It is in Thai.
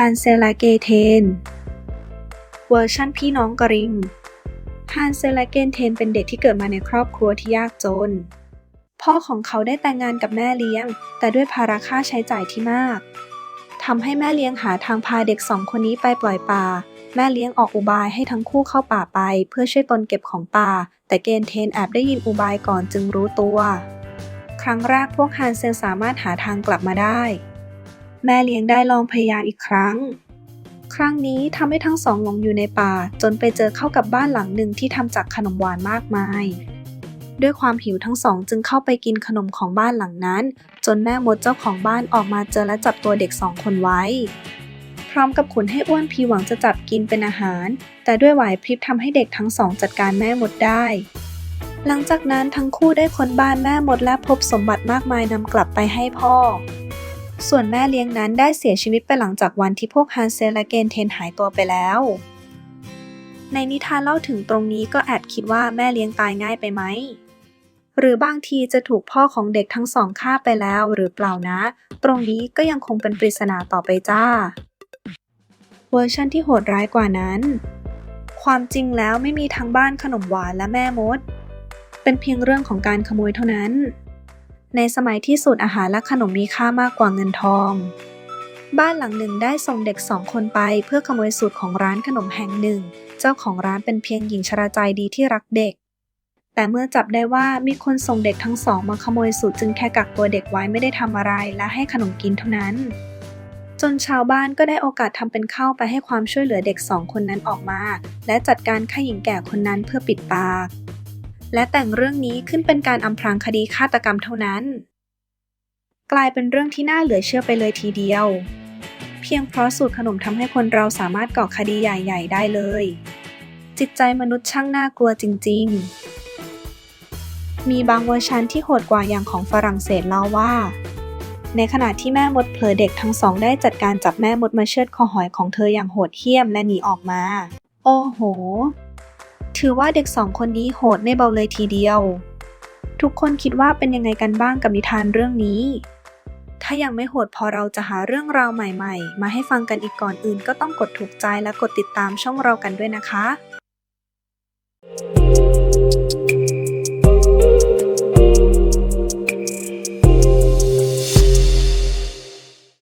ฮันเซลและเกเทน เวอร์ชั่นพี่น้องกริมฮันเซลและเกเทนเป็นเด็กที่เกิดมาในครอบครัวที่ยากจน พ่อของเขาได้แต่งงานกับแม่เลี้ยง แต่ด้วยภาระค่าใช้จ่ายที่มากทำให้แม่เลี้ยงหาทางพาเด็กสองคนนี้ไปปล่อยป่า แม่เลี้ยงออกอุบายให้ทั้งคู่เข้าป่าไป เพื่อช่วยตนเก็บของป่า แต่เกนเทนแอบได้ยินอุบายก่อนจึงรู้ตัว ครั้งแรกพวกฮันเซลสามารถหาทางกลับมาได้ แม่เลี้ยงได้ลองพยายามอีกครั้ง ครั้งนี้ทำให้ทั้งสองหลงอยู่ในป่า จนไปเจอเข้ากับบ้านหลังหนึ่งที่ทำจากขนมหวานมากมาย ด้วยความหิวทั้งสองจึงเข้าไปกินขนมของบ้านหลังนั้น จนแม่มดเจ้าของบ้านออกมาเจอและจับตัวเด็กสองคนไว้ พร้อมกับขุนให้อ้วนพีหวังจะจับกินเป็นอาหาร แต่ด้วยไหวพริบทำให้เด็กทั้งสองจัดการแม่มดได้หลังจากนั้นทั้งคู่ได้ค้นบ้านแม่มดและพบสมบัติมากมายนำกลับไปให้พ่อ ส่วนแม่เลี้ยงนั้นได้เสียชีวิตไปหลังจากวันที่พวกฮันเซลและเกนเทนหายตัวไปแล้ว ในนิทานเล่าถึงตรงนี้ก็แอบคิดว่าแม่เลี้ยงตายง่ายไปไหม หรือบางทีจะถูกพ่อของเด็กทั้งสองฆ่าไปแล้วหรือเปล่านะ ตรงนี้ก็ยังคงเป็นปริศนาต่อไปจ้า เวอร์ชันที่โหดร้ายกว่านั้น ความจริงแล้วไม่มีทั้งบ้านขนมหวานและแม่มด เป็นเพียงเรื่องของการขโมยเท่านั้น ในสมัยที่สูตรอาหารและขนมมีค่ามากกว่าเงินทอง บ้านหลังหนึ่งได้ส่งเด็กสองคนไปเพื่อขโมยสูตรของร้านขนมแห่งหนึ่ง เจ้าของร้านเป็นเพียงหญิงชราใจดีที่รักเด็ก แต่เมื่อจับได้ว่ามีคนส่งเด็กทั้งสองมาขโมยสูตรจึงแค่กักตัวเด็กไว้ไม่ได้ทำอะไรและให้ขนมกินเท่านั้น จนชาวบ้านก็ได้โอกาสทำเป็นเข้าไปให้ความช่วยเหลือเด็กสองคนนั้นออกมา และจัดการฆ่าหญิงแก่คนนั้นเพื่อปิดปาก และแต่งเรื่องนี้ขึ้นเป็นการอำพรางคดีฆาตกรรมเท่านั้น กลายเป็นเรื่องที่น่าเหลือเชื่อไปเลยทีเดียว เพียงเพราะสูตรขนมทำให้คนเราสามารถก่อคดีใหญ่ ๆ ได้เลย จิตใจมนุษย์ช่างน่ากลัวจริง ๆ มีบางเวอร์ชันที่โหดกว่าอย่างของฝรั่งเศสเล่าว่า ในขณะที่แม่มดเผลอเด็กทั้งสองได้จัดการจับแม่มดมาเชือดคอหอยของเธออย่างโหดเหี้ยมและหนีออกมา โอ้โห ถือว่าเด็กสองคนนี้โหดไม่เบาเลยทีเดียว ทุกคนคิดว่าเป็นยังไงกันบ้างกับนิทานเรื่องนี้ ถ้ายังไม่โหดพอเราจะหาเรื่องราวใหม่ ๆ มาให้ฟังกันอีกก่อนอื่น ก็ต้องกดถูกใจและกดติดตามช่องเรากันด้วยนะคะ